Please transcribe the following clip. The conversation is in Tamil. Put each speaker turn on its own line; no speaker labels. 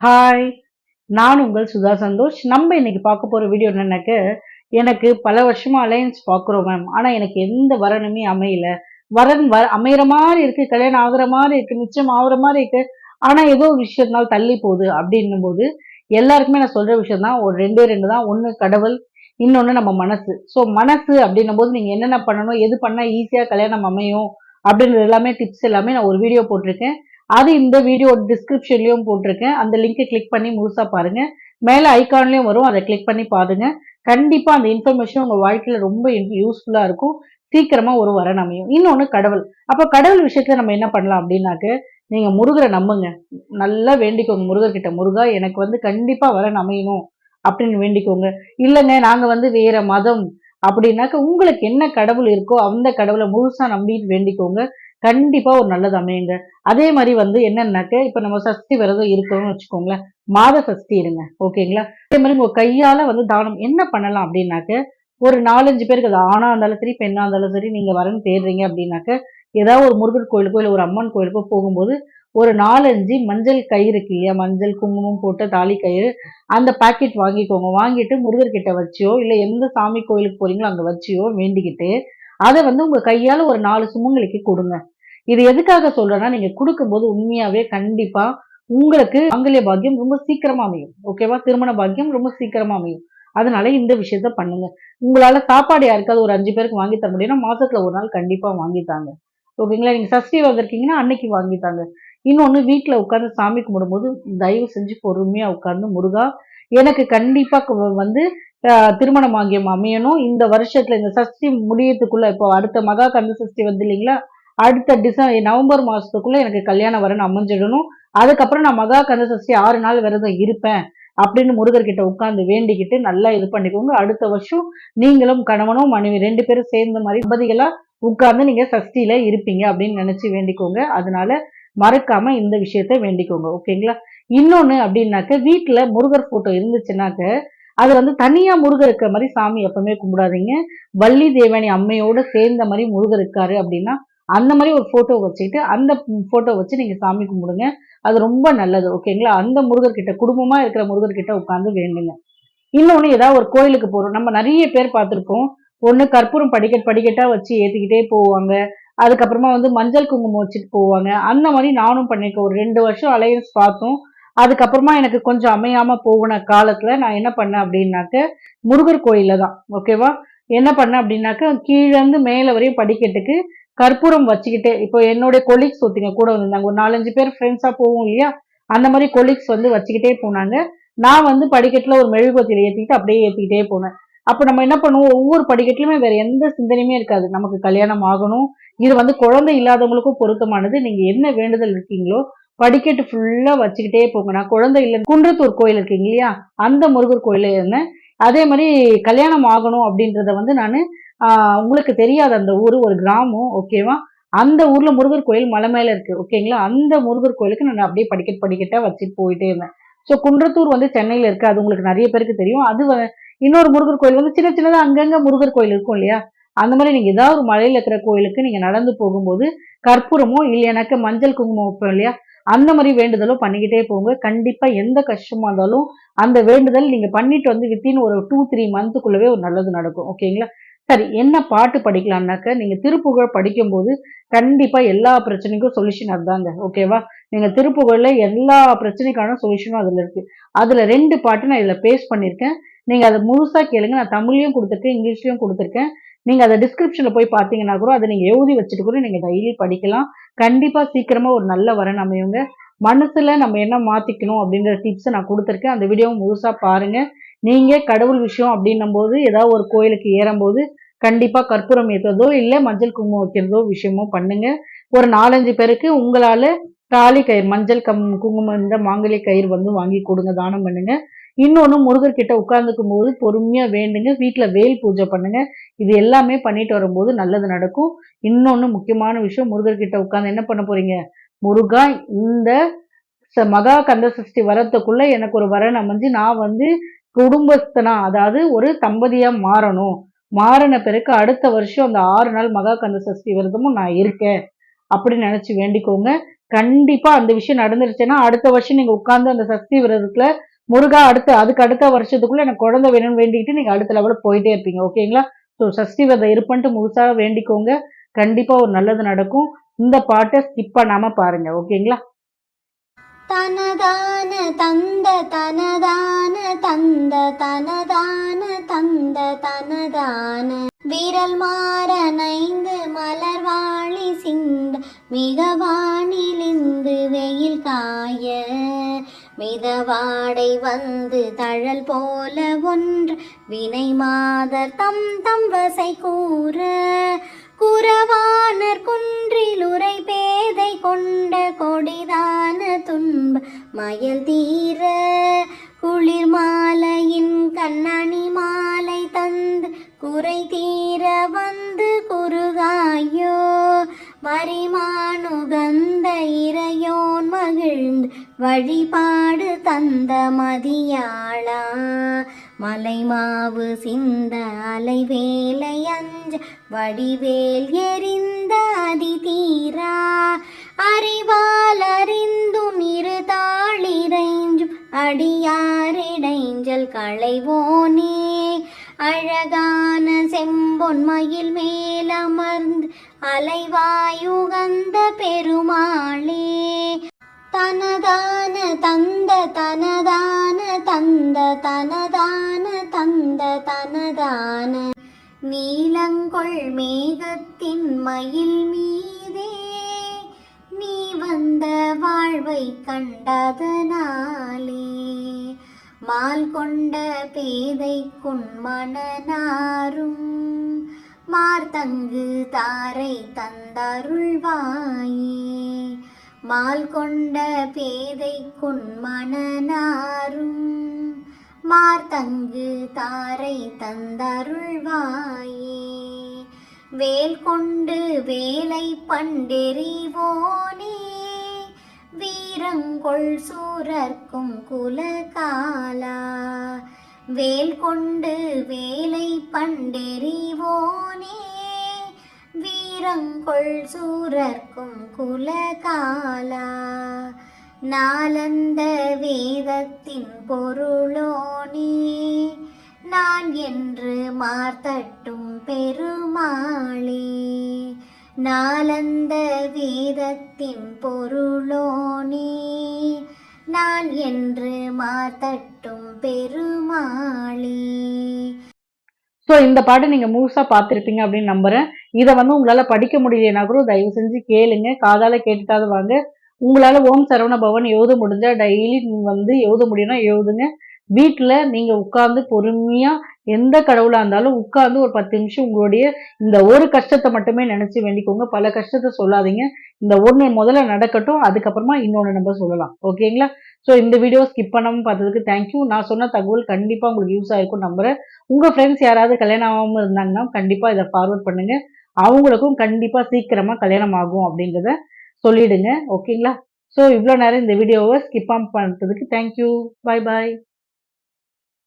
ஹாய் நான் உங்கள் சுதா சந்தோஷ். நம்ம இன்னைக்கு பார்க்க போற வீடியோ என்னன்னாக்க எனக்கு பல வருஷமா அலையன்ஸ் பார்க்குறோம் மேம் ஆனா எனக்கு எந்த வரனுமே அமையல. வரன் வர அமையிற மாதிரி இருக்கு கல்யாணம் ஆகுற மாதிரி இருக்கு நிச்சயம் ஆகுற மாதிரி இருக்கு. ஆனா ஏதோ ஒரு விஷயத்தினால் தள்ளி போகுது அப்படின்னும் போது எல்லாருக்குமே நான் சொல்ற விஷயம் தான் ஒரு ரெண்டே ரெண்டு தான். ஒன்று கடவுள் இன்னொன்னு நம்ம மனசு. ஸோ மனசு அப்படின்னும் போது நீங்க என்னென்ன பண்ணணும் எது பண்ணா ஈஸியா கல்யாணம் அமையும் அப்படின்றது எல்லாமே டிப்ஸ் எல்லாமே நான் ஒரு வீடியோ போட்டிருக்கேன். அது இந்த வீடியோ டிஸ்கிரிப்ஷன்லையும் போட்டிருக்கேன். அந்த லிங்கை கிளிக் பண்ணி முழுசாக பாருங்க. மேலே ஐகான்லயும் வரும். அதை கிளிக் பண்ணி பாருங்க. கண்டிப்பாக அந்த இன்ஃபர்மேஷன் உங்கள் வாழ்க்கையில் ரொம்ப யூஸ்ஃபுல்லாக இருக்கும். சீக்கிரமாக ஒரு வரன் அமையும். இன்னொன்று கடவுள். அப்போ கடவுள் விஷயத்தில் நம்ம என்ன பண்ணலாம் அப்படின்னாக்க நீங்கள் முருகரை நம்புங்க. நல்லா வேண்டிக்கோங்க. முருகர்கிட்ட முருகா எனக்கு வந்து கண்டிப்பாக வரன் அமையணும் அப்படின்னு வேண்டிக்கோங்க. இல்லைங்க நாங்கள் வந்து வேற மதம் அப்படின்னாக்க உங்களுக்கு என்ன கடவுள் இருக்கோ அந்த கடவுளை முழுசாக நம்பிட்டு வேண்டிக்கோங்க. கண்டிப்பா ஒரு நல்லது அமையுங்க. அதே மாதிரி வந்து என்னன்னாக்க இப்ப நம்ம சஷ்டி விரதம் இருக்கணும்னு வச்சுக்கோங்களேன். மாத சஷ்டி இருங்க. ஓகேங்களா? அதே மாதிரி உங்க கையால வந்து தானம். என்ன பண்ணலாம் அப்படின்னாக்க ஒரு நாலஞ்சு பேருக்கு அது ஆணா இருந்தாலும் சரி பெண்ணா இருந்தாலும் சரி நீங்க வரன்னு தேடுறீங்க அப்படின்னாக்க ஏதாவது ஒரு முருகர் கோயிலுக்கோ இல்லை ஒரு அம்மன் கோயிலுக்கோ போகும்போது ஒரு நாலஞ்சு மஞ்சள் கயிறு இருக்கு இல்லையா? மஞ்சள் குங்குமம் போட்ட தாலி கயிறு. அந்த பாக்கெட் வாங்கிக்கோங்க. வாங்கிட்டு முருகர்கிட்ட வச்சியோ இல்லை எந்த சாமி கோயிலுக்கு போறீங்களோ அங்க வச்சியோ வேண்டிக்கிட்டு அதை வந்து உங்க கையால ஒரு நாலு சுமங்களுக்கு கொடுங்க. இது எதுக்காக சொல்றேன்னா நீங்க கொடுக்கும்போது உண்மையாவே கண்டிப்பா உங்களுக்கு மங்கல்ய பாக்கியம் ரொம்ப சீக்கிரமா அமையும். ஓகேவா திருமண பாக்கியம் ரொம்ப சீக்கிரமா அமையும். அதனால இந்த விஷயத்த பண்ணுங்க. உங்களால சாப்பாடு யாருக்காவது ஒரு அஞ்சு பேருக்கு வாங்கி தர முடியும்னா மாசத்துல ஒரு நாள் கண்டிப்பா வாங்கித்தாங்க ஓகேங்களா நீங்க சஷ்டி வந்திருக்கீங்கன்னா அன்னைக்கு வாங்கித்தாங்க இன்னொன்னு வீட்டுல உட்காந்து சாமி கும்பிடும்போது தயவு செஞ்சு பொறுமையா உட்காந்து முருகா எனக்கு கண்டிப்பா வந்து திருமணம் பாக்கியம் அமையணும். இந்த வருஷத்துல இந்த சஷ்டி முடியத்துக்குள்ள இப்போ அடுத்த மகா கந்த சஷ்டி வந்து இல்லைங்களா? அடுத்த டிசம்பர் நவம்பர் மாசத்துக்குள்ள எனக்கு கல்யாணம் வரணும் அமைஞ்சிடணும். அதுக்கப்புறம் நான் மகா கந்த சஷ்டி ஆறு நாள் விரதம் இருப்பேன் அப்படின்னு முருகர்கிட்ட உட்காந்து வேண்டிக்கிட்டு நல்லா இது பண்ணிக்கோங்க. அடுத்த வருஷம் நீங்களும் கணவனும் மனைவி ரெண்டு பேரும் சேர்ந்த மாதிரி தம்பதிகளா உட்கார்ந்து நீங்க சஷ்டியில இருப்பீங்க அப்படின்னு நினைச்சு வேண்டிக்கோங்க. அதனால மறக்காம இந்த விஷயத்த வேண்டிக்கோங்க. ஓகேங்களா? இன்னொன்னு அப்படின்னாக்க வீட்டுல முருகர் போட்டோ இருந்துச்சுன்னாக்க அது வந்து தனியா முருகர் இருக்கிற மாதிரி சாமி எப்பவுமே கும்பிடாதீங்க. வள்ளி தேவனி அம்மையோட சேர்ந்த மாதிரி முருகர் இருக்காரு அப்படின்னா அந்த மாதிரி ஒரு போட்டோ வச்சுக்கிட்டு அந்த போட்டோ வச்சு நீங்க சாமி கும்பிடுங்க. அது ரொம்ப நல்லது ஓகேங்களா அந்த முருகர்கிட்ட குடும்பமா இருக்கிற முருகர்கிட்ட உட்காந்து வேண்டுங்க. இன்னொன்று ஏதாவது ஒரு கோயிலுக்கு போகிறோம் நம்ம நிறைய பேர் பார்த்துருப்போம். ஒன்று கற்பூரம் படிக்கட் படிக்கட்டாக வச்சு ஏற்றிக்கிட்டே போவாங்க. அதுக்கப்புறமா வந்து மஞ்சள் குங்குமம் வச்சுட்டு போவாங்க. அந்த மாதிரி நானும் பண்ணியிருக்கேன் ஒரு ரெண்டு வருஷம் அலையன்ஸ் பார்த்தோம். அதுக்கப்புறமா எனக்கு கொஞ்சம் அமையாம போகின காலத்துல நான் என்ன பண்ணேன் அப்படின்னாக்க முருகர் கோயில தான் ஓகேவா என்ன பண்ணேன் அப்படின்னாக்க கீழேருந்து மேலே மேல வரையும் படிக்கட்டுக்கு கற்பூரம் வச்சுக்கிட்டே இப்போ என்னுடைய கொலீக்ஸ் ஒருத்திங்க கூட வந்திருந்தாங்க ஒரு நாலஞ்சு பேர் ஃப்ரெண்ட்ஸா போவோம் இல்லையா? அந்த மாதிரி கொலீக்ஸ் வந்து வச்சுக்கிட்டே போனாங்க. நான் வந்து படிக்கட்டுல ஒரு மெழுகுவத்தில ஏத்திக்கிட்டு அப்படியே ஏத்திக்கிட்டே போனேன். அப்ப நம்ம என்ன பண்ணுவோம் ஒவ்வொரு படிக்கட்டுலயுமே வேற எந்த சிந்தனையுமே இருக்காது. நமக்கு கல்யாணம் ஆகணும் இது வந்து குழந்தை இல்லாதவங்களுக்கும் பொருத்தமானது. நீங்க என்ன வேண்டுதல் இருக்கீங்களோ படிக்கட்டு ஃபுல்லா வச்சுக்கிட்டே போங்க. நான் குழந்தை இல்லை குன்றத்தூர் கோயில் இருக்கீங்க இல்லையா? அந்த முருகர் கோயில இருந்தேன். அதே மாதிரி கல்யாணம் ஆகணும் அப்படின்றத வந்து நான் உங்களுக்கு தெரியாத அந்த ஊர் ஒரு கிராமம் ஓகேவா அந்த ஊர்ல முருகர் கோயில் மலை மேல இருக்கு ஓகேங்களா அந்த முருகர் கோயிலுக்கு நான் அப்படியே படிக்கட்டு படிக்கட்டா வச்சுட்டு போயிட்டே இருந்தேன். ஸோ குன்றத்தூர் வந்து சென்னையில இருக்கு அது உங்களுக்கு நிறைய பேருக்கு தெரியும். அது இன்னொரு முருகர் கோயில் வந்து சின்ன சின்னதாக அங்கங்க முருகர் கோயில் இருக்கும் இல்லையா? அந்த மாதிரி நீங்க ஏதாவது ஒரு மலையில இருக்கிற கோயிலுக்கு நீங்க நடந்து போகும்போது கற்பூரமோ இல்லையானாக்க மஞ்சள் குங்குமம் வைப்போம் இல்லையா? அந்த மாதிரி வேண்டுதலும் பண்ணிக்கிட்டே போங்க. கண்டிப்பாக எந்த கஷ்டமாக இருந்தாலும் அந்த வேண்டுதல் நீங்கள் பண்ணிட்டு வந்து வித்தின் ஒரு டூ த்ரீ மந்த்துக்குள்ளவே ஒரு நல்லது நடக்கும். ஓகேங்களா சரி என்ன பாட்டு படிக்கலாம்னாக்க நீங்கள் திருப்புகழ் படிக்கும்போது கண்டிப்பாக எல்லா பிரச்சனைக்கும் சொல்யூஷன் அதுதாங்க. ஓகேவா நீங்கள் திருப்புகழில் எல்லா பிரச்சனைக்கான சொல்யூஷனும் அதில் இருக்குது அதில் ரெண்டு பாட்டு நான் இதில் பேஸ்ட் பண்ணியிருக்கேன். நீங்கள் அதை முழுசாக கேளுங்க. நான் தமிழையும் கொடுத்துருக்கேன் இங்கிலீஷ்லையும் கொடுத்துருக்கேன். நீங்க அதை டிஸ்கிரிப்ஷன்ல போய் பார்த்தீங்கன்னா கூட அதை நீங்க எழுதி வச்சுட்டு கூட நீங்க டெய்லி படிக்கலாம். கண்டிப்பா சீக்கிரமா ஒரு நல்ல வரன் அமையுங்க. மனசுல நம்ம என்ன மாத்திக்கணும் அப்படின்ற டிப்ஸ் நான் கொடுத்துருக்கேன். அந்த வீடியோவும் முழுசா பாருங்க. நீங்க கடவுள் விஷயம் அப்படின்னும் போது ஏதாவது ஒரு கோயிலுக்கு ஏறும்போது கண்டிப்பா கற்பூரம் ஏற்றுறதோ இல்ல மஞ்சள் குங்குமம் வைக்கிறதோ விஷயமோ பண்ணுங்க. ஒரு நாலஞ்சு பேருக்கு உங்களால தாலி கயிறு மஞ்சள் கம் குங்குமம் இந்த மாங்கலி கயிறு வந்து வாங்கி கொடுங்க தானம் பண்ணுங்க. இன்னொன்று முருகர்கிட்ட உட்கார்ந்துக்கும் போது பொறுமையாக வேண்டுங்க. வீட்டில் வேல் பூஜை பண்ணுங்க. இது எல்லாமே பண்ணிட்டு வரும்போது நல்லது நடக்கும். இன்னொன்று முக்கியமான விஷயம் முருகர்கிட்ட உட்காந்து என்ன பண்ண போறீங்க? முருகா இந்த மகா கந்த சஷ்டி வரத்துக்குள்ள எனக்கு ஒரு வரன் அமைஞ்சு நான் வந்து குடும்பஸ்தனா அதாவது ஒரு தம்பதியா மாறணும். மாறின பிறகு அடுத்த வருஷம் அந்த ஆறு நாள் மகா கந்த சஷ்டி விரதமும் நான் இருக்கேன். அப்படின்னு நினைச்சு வேண்டிக்கோங்க. கண்டிப்பா அந்த விஷயம் நடந்துருச்சுன்னா அடுத்த வருஷம் நீங்க உட்கார்ந்து அந்த சஷ்டி விரதத்துல முருகா அடுத்த அதுக்கு அடுத்த வருஷத்துக்குள்ள எனக்கு குழந்தை வேணும்னு வேண்டிக்கிட்டு நீங்க அடுத்த லெவலில் போயிட்டே இருப்பீங்க ஓகேங்களா ஸோ சஷ்டி விரதம் இருப்பன்ட்டு முழுசாக வேண்டிக்கோங்க. கண்டிப்பா ஒரு நல்லது நடக்கும். இந்த பாட்டை ஸ்கிப் பண்ணாம பாருங்க ஓகேங்களா
தனதான தந்த தனதான தந்த தனதான தந்த தனதான. விரல் மாற நைந்து மலர்வாழி சிந்த மிக வானிலிந்து வெயில் காய. மிதவாடை வந்து தழல் போல ஒன்று வினை மாதர் தம் தம் வசை கூற. குறவானர் குன்றில் உரை பேதை கொண்ட கொடிதான துன்ப மயல் தீர. குளிர் மாலையின் கண்ணணி மாலை தந்து குறை தீர வழிபாடு தந்த மதியாளா? மலைமாவு சிந்த அலைவேலை அஞ்ச வடிவேல் எரிந்த அதி தீரா அறிவால் அறிந்தும் இரு தாளிரைஞ்சும் அடியாரிடைஞ்சல் களைவோனே. அழகான செம்பொன் மயில் மேலமர்ந்து அலைவாயுகந்த பெருமாளே. தனதான தந்த தனதான தந்த தனதான தந்த தனதான நீலங்கொள் மேகத்தின் மயில் மீதே நீ வந்த வாழ்வை கண்டதனாலே. மால் கொண்ட பேதை குன்மணனாரும் மார்த்தங்கு தாரை தந்தருள்வாயே. மால் கொண்ட பேதை குன்மணனாரும் மார்த்தங்கு தாரை தந்தருள்வாயே. வேல் கொண்டு வேலை பண்டெறிவோனே வீரங்கொள் சூரர்க்கும் குலகாலா. வேல் கொண்டு வேலை பண்டெறிவோனே நீரங்கொள் சூரர்க்கும் குலகாலா. நாலந்த வேதத்தின் பொருளோனே நான் என்று மார்த்தட்டும் பெருமாளே. நாலந்த வேதத்தின் பொருளோனே நான் என்று மார்த்தட்டும் பெருமாளே.
ஸோ இந்த பாட்டை நீங்கள் முழுசாக பார்த்துருப்பீங்க அப்படின்னு நம்புகிறேன் இதை வந்து உங்களால் படிக்க முடியலனா கூட தயவு செஞ்சு கேளுங்க. காதால் கேட்டுட்டாவது வாங்க. உங்களால் ஓம் சரவண பவன் எழுத முடிஞ்சால் டெய்லி வந்து எழுத முடியும்னா எழுதுங்க. வீட்டில் நீங்கள் உட்கார்ந்து பொறுமையாக எந்த கடவுளாக இருந்தாலும் உட்கார்ந்து ஒரு பத்து நிமிஷம் உங்களுடைய இந்த ஒரு கஷ்டத்தை மட்டுமே நினச்சி வேண்டிக்கோங்க. பல கஷ்டத்தை சொல்லாதீங்க. இந்த ஒன்று முதல்ல நடக்கட்டும் அதுக்கப்புறமா இன்னொன்று நம்ம சொல்லலாம். ஓகேங்களா? ஸோ இந்த வீடியோ ஸ்கிப் பண்ணாமல் பார்த்ததுக்கு தேங்க்யூ நான் சொன்ன தகவல் கண்டிப்பாக உங்களுக்கு யூஸ் ஆகிருக்கும் நம்புகிறேன் உங்கள் ஃப்ரெண்ட்ஸ் யாராவது கல்யாணம் ஆகாமல் இருந்தாங்கன்னா கண்டிப்பாக இதை ஃபார்வர்ட் பண்ணுங்க. அவங்களுக்கும் கண்டிப்பாக சீக்கிரமாக கல்யாணம் ஆகும் அப்படின்றத சொல்லிடுங்க. ஓகேங்களா? ஸோ இவ்வளோ நேரம் இந்த வீடியோவை ஸ்கிப் ஆன் பண்ணுறதுக்கு தேங்க்யூ பாய் பாய்